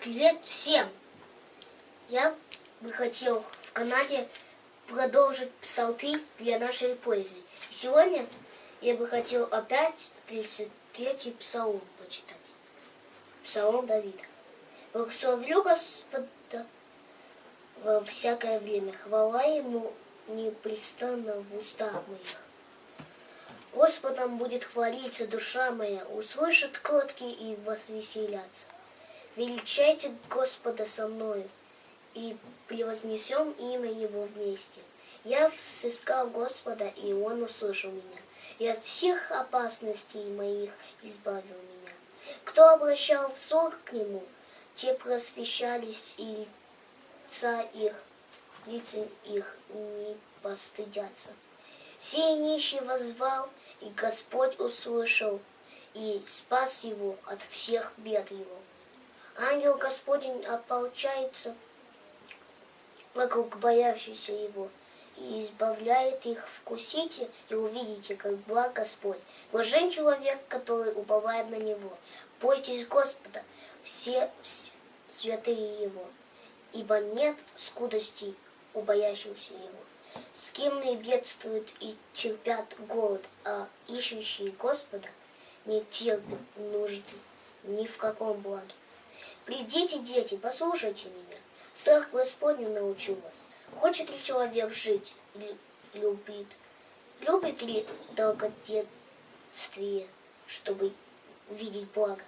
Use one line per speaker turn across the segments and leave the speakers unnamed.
Привет всем! Я бы хотел в Канаде продолжить псалты для нашей пользы. И сегодня я бы хотел опять 33-й псалом почитать. Псалом Давида. Благословлю Господа во всякое время. Хвала Ему непрестанно в устах моих. Господом будет хвалиться душа моя, услышат кроткие и возвеселятся. Величайте Господа со мною, и превознесем имя Его вместе. Я взыскал Господа, и Он услышал меня, и от всех опасностей моих избавил меня. Кто обращал взор к Нему, те просвещались, и лица их, лица их не постыдятся. Сей нищий возвал, и Господь услышал, и спас его от всех бед его. Ангел Господень ополчается вокруг боящихся его и избавляет их. Вкусите и увидите, как благ Господь. Блажен человек, который уповает на него. Бойтесь Господа, все святые его, ибо нет скудостей у боящихся его. Скимные бедствуют и терпят голод, а ищущие Господа не терпят нужды ни в каком благе. Придите, дети, послушайте меня. Страх Господню научу вас. Хочет ли человек жить, любит? Любит ли долгодетствие, чтобы видеть благо?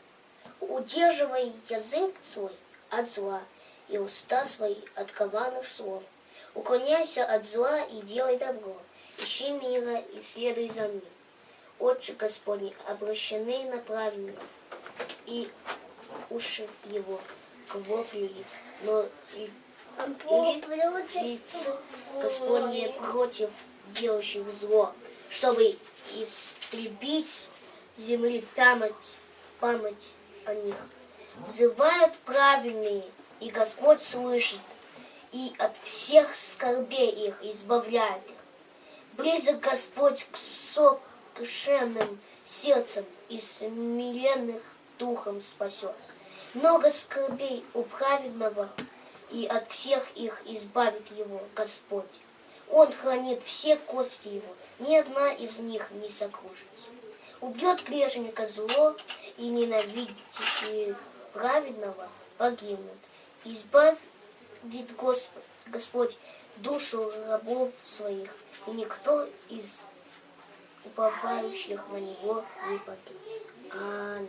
Удерживай язык свой от зла и уста свои от коварных слов. Уклоняйся от зла и делай добро. Ищи мира и следуй за ним. Отче Господни обращены на праведника, и уши его к воплю их, но и, и лицо Господне против делающих зло, чтобы истребить земли память, память о них. Взывают правильные, и Господь слышит, и от всех скорбей их избавляет их. Близок Господь к сокшенным сердцем и смиренных духом спасет. Много скорбей у праведного, и от всех их избавит его Господь. Он хранит все кости его, ни одна из них не сокрушится. Убьет грешника зло, и ненавидящие праведного погибнут. Избавит Господь, Господь душу рабов своих, и никто из уповающих на него не погибнет. Аминь.